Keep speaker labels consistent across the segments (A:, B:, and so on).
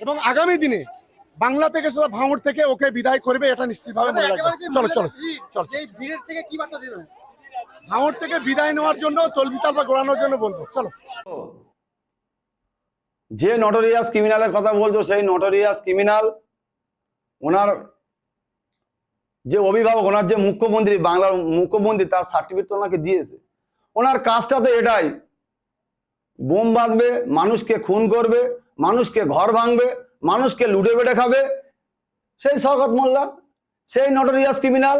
A: এবং আগামী দিনে বাংলা থেকে সেটা ভাঙড় থেকে ওকে বিদায় করবে এটা নিশ্চিতভাবে মনে রাখবে। চলো চলো চলো।
B: এই ভিড়ের থেকে কি বার্তা দেবেন?
A: ভাঙড় থেকে বিদায় নেওয়ার জন্য চলবিতাল বা গোড়ানোর জন্য বলব। চলো।
C: যে নটোরিয়াস ক্রিমিনালের কথা বলছো সেই নটোরিয়াস ক্রিমিনাল ওনার যে অভিভাবক ওনার যে মুখ্যমন্ত্রী বাংলার মুখ্যমন্ত্রী তার সার্টিফিকেট ওনাকে দিয়েছে। ওনার কাজটা তো এটাই বোম বাঁধবে মানুষকে খুন করবে মানুষকে ঘর ভাঙবে মানুষকে লুটে বেটে খাবে। সেই শওকত মোল্লা সেই নটোরিয়াস ক্রিমিনাল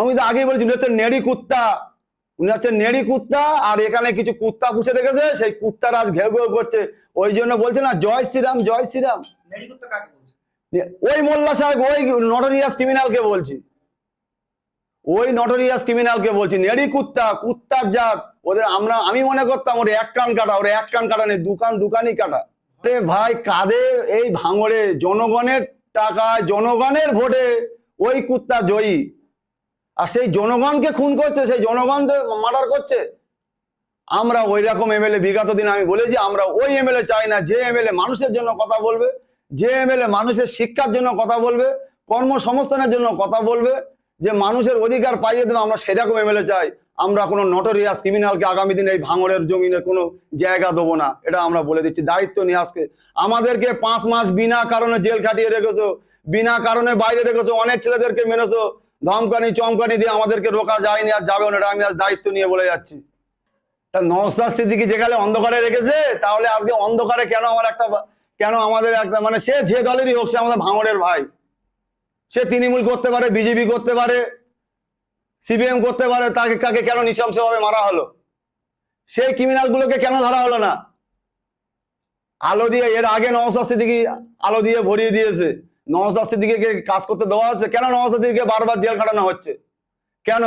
C: আমি তো আগেই বলেছি উনি হচ্ছে নেড়ি কুত্তা। উনি হচ্ছে নেড়ি কুত্তা আর এখানে কিছু কুত্তা পুষে রেখেছে সেই কুত্তার আজ ঘেউ ঘেউ করছে। ওই জন্য বলছে না জয় শ্রীরাম জয় শ্রীরাম। ওই মোল্লা সাহেব ওই নটোরিয়াস ক্রিমিনালকে বলছি। ওই নটোরিয়াস ক্রিমিনালকে বলছি নেড়ি কুত্তা কুত্তার জাত। ওদের আমরা আমি মনে করতাম ওর এক কান কাটা ওর এক কান কাটা নেই দুকান দুকানই কাটা। আরে ভাই, কাদের এই ভাঙড়ে? জনগণের টাকায়, জনগণের ভোটে ওই কুত্তা জয়ী। আর সেই জনগণকে খুন করছে, সেই জনগণ মার্ডার করছে। আমরা ওই রকম এমএলএ, বিগত দিন আমি বলেছি, আমরা ওই এমএলএ চাই না, যে এমএলএ মানুষের জন্য কথা বলবে, যে এমএলএ মানুষের শিক্ষার জন্য কথা বলবে, কর্মসংস্থানের জন্য কথা বলবে যে মানুষের অধিকার পাইয়ে দেবে, আমরা সেরকম এমএলএ চাই। আমরা কোনো নটোরিয়াস ক্রিমিনালকে আগামী দিনে এই ভাঙড়ের জমিনে কোনো জায়গা দেবো না। এটা আমরা বলে দিচ্ছি। দায়িত্ব নিয়ে আজকে। আমাদেরকে পাঁচ মাস বিনা কারণে জেল খাটিয়ে রেখেছো, বিনা কারণে বাইরে রেখেছো, অনেক ছেলেদেরকে মেরেছো। ধমকানি, চমকানি দিয়ে আমাদেরকে রোকা যায়নি আর যাবে না, এটা আমি আজ দায়িত্ব নিয়ে বলে যাচ্ছি। তা নওসাদ সিদ্দিকি যেখানে অন্ধকারে রেখেছে, তাহলে আজকে অন্ধকারে কেন আমার একটা কেন আমাদের একটা মানে সে যে দলেরই হোক, সে আমাদের ভাঙড়ের ভাই। সে তৃণমূল করতে পারে, বিজেপি করতে পারে, সিপিএম করতে পারে, তাকে কাকে কেন নৃশংসভাবে মারা হলো? সেই ক্রিমিনাল গুলোকে কেন ধরা হলো না? আলো দিয়ে, এর আগে নওসাদ সিদ্দিকি আলো দিয়ে ভরিয়ে দিয়েছে। নওসাদ সিদ্দিকিকে কাজ করতে দেওয়া হচ্ছে? কেন নওসাদ সিদ্দিকিকে বারবার জেল খাটানো হচ্ছে? কেন?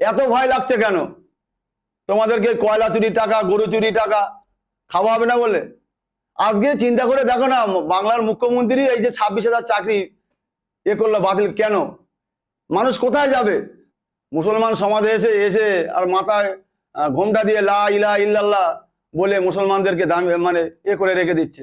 C: এত ভয় লাগছে কেন? তোমাদেরকে কয়লা চুরি টাকা, গরু চুরি টাকা খাওয়া হবে না বলে? আজকে চিন্তা করে দেখো না, বাংলার মুখ্যমন্ত্রী এই যে ছাব্বিশ হাজার চাকরি এ করল বাতিল কেন? মানুষ কোথায় যাবে? মুসলমান সমাজে এসে এসে আর মাথায় ঘোমটা দিয়ে লা ইলা ইল্লাল্লাহ বলে মুসলমানদেরকে দাম মানে এ করে রেখে দিচ্ছে।